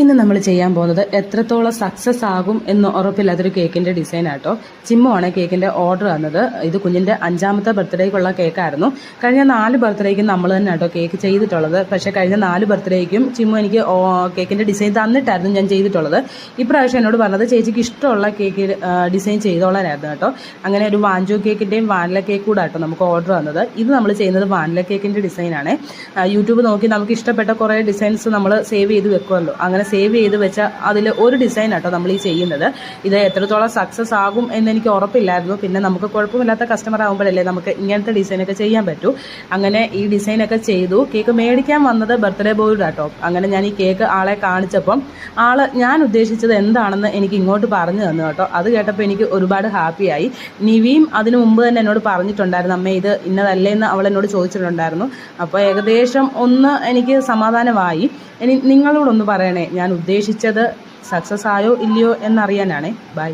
ഇന്ന് നമ്മൾ ചെയ്യാൻ പോകുന്നത് എത്രത്തോളം സക്സസ് ആകും എന്ന് ഉറപ്പില്ലാത്തൊരു കേക്കിന്റെ ഡിസൈൻ ആട്ടോ. ചിമ്മുവാണ് കേക്കിന്റെ ഓർഡർ തന്നത് ഇത് കുഞ്ഞിന്റെ അഞ്ചാമത്തെ ബർത്ത്ഡേക്കുള്ള കേക്കായിരുന്നു. കഴിഞ്ഞ നാല് ബർത്ത്ഡേക്കും നമ്മൾ തന്നെ ആട്ടോ കേക്ക് ചെയ്തിട്ടുള്ളത്. പക്ഷേ കഴിഞ്ഞ നാല് ബർത്ത്ഡേക്കും ചിമ്മു എനിക്ക് കേക്കിന്റെ ഡിസൈൻ തന്നിട്ടായിരുന്നു ഞാൻ ചെയ്തിട്ടുള്ളത്. ഇപ്രാവശ്യം എന്നോട് പറഞ്ഞത് ചേച്ചിക്ക് ഇഷ്ടമുള്ള കേക്ക് ഡിസൈൻ ചെയ്തോളാനായിരുന്നു കേട്ടോ. അങ്ങനെ ഒരു വാഞ്ചു കേക്കിന്റെയും വാനില കേക്ക് കൂടെ ആട്ടോ നമുക്ക് ഓർഡർ തന്നത് ഇത് നമ്മൾ ചെയ്യുന്നത് വാനില കേക്കിന്റെ ഡിസൈനാണ് യൂട്യൂബ് നോക്കി നമുക്ക് ഇഷ്ടപ്പെട്ട കുറേ ഡിസൈൻസ് നമ്മൾ സേവ് ചെയ്ത് വെക്കുമല്ലോ. അങ്ങനെ സേവ് ചെയ്ത് വെച്ച അതിൽ ഒരു ഡിസൈൻ ആട്ടോ നമ്മൾ ഈ ചെയ്യുന്നത്. ഇത് എത്രത്തോളം സക്സസ് ആകും എന്ന് എനിക്ക് ഉറപ്പില്ലായിരുന്നു. പിന്നെ നമുക്ക് കുഴപ്പമില്ലാത്ത കസ്റ്റമർ ആകുമ്പോഴല്ലേ നമുക്ക് ഇങ്ങനത്തെ ഡിസൈനൊക്കെ ചെയ്യാൻ പറ്റൂ. അങ്ങനെ ഈ ഡിസൈനൊക്കെ ചെയ്തു. കേക്ക് മേടിക്കാൻ വന്നത് ബർത്ത്ഡേ ബോയുടെ ആട്ടോ അങ്ങനെ ഞാൻ ഈ കേക്ക് ആളെ കാണിച്ചപ്പം ആൾ ഞാൻ ഉദ്ദേശിച്ചത് എന്താണെന്ന് എനിക്ക് ഇങ്ങോട്ട് പറഞ്ഞു തന്നു കേട്ടോ. അത് കേട്ടപ്പോൾ എനിക്ക് ഒരുപാട് ഹാപ്പിയായി നിവിയും അതിനു മുമ്പ് തന്നെ എന്നോട് പറഞ്ഞിട്ടുണ്ടായിരുന്നു അമ്മേ ഇത് ഇന്നതല്ലേ എന്ന് അവൾ എന്നോട് ചോദിച്ചിട്ടുണ്ടായിരുന്നു. അപ്പോൾ ഏകദേശം ഒന്ന് എനിക്ക് സമാധാനമായി. ഇനി നിങ്ങളോടൊന്ന് പറയണേ. ഞാൻ ഉദ്ദേശിച്ചത് സക്സസ് ആയോ ഇല്ലയോ എന്നറിയാനാണേ. ബൈ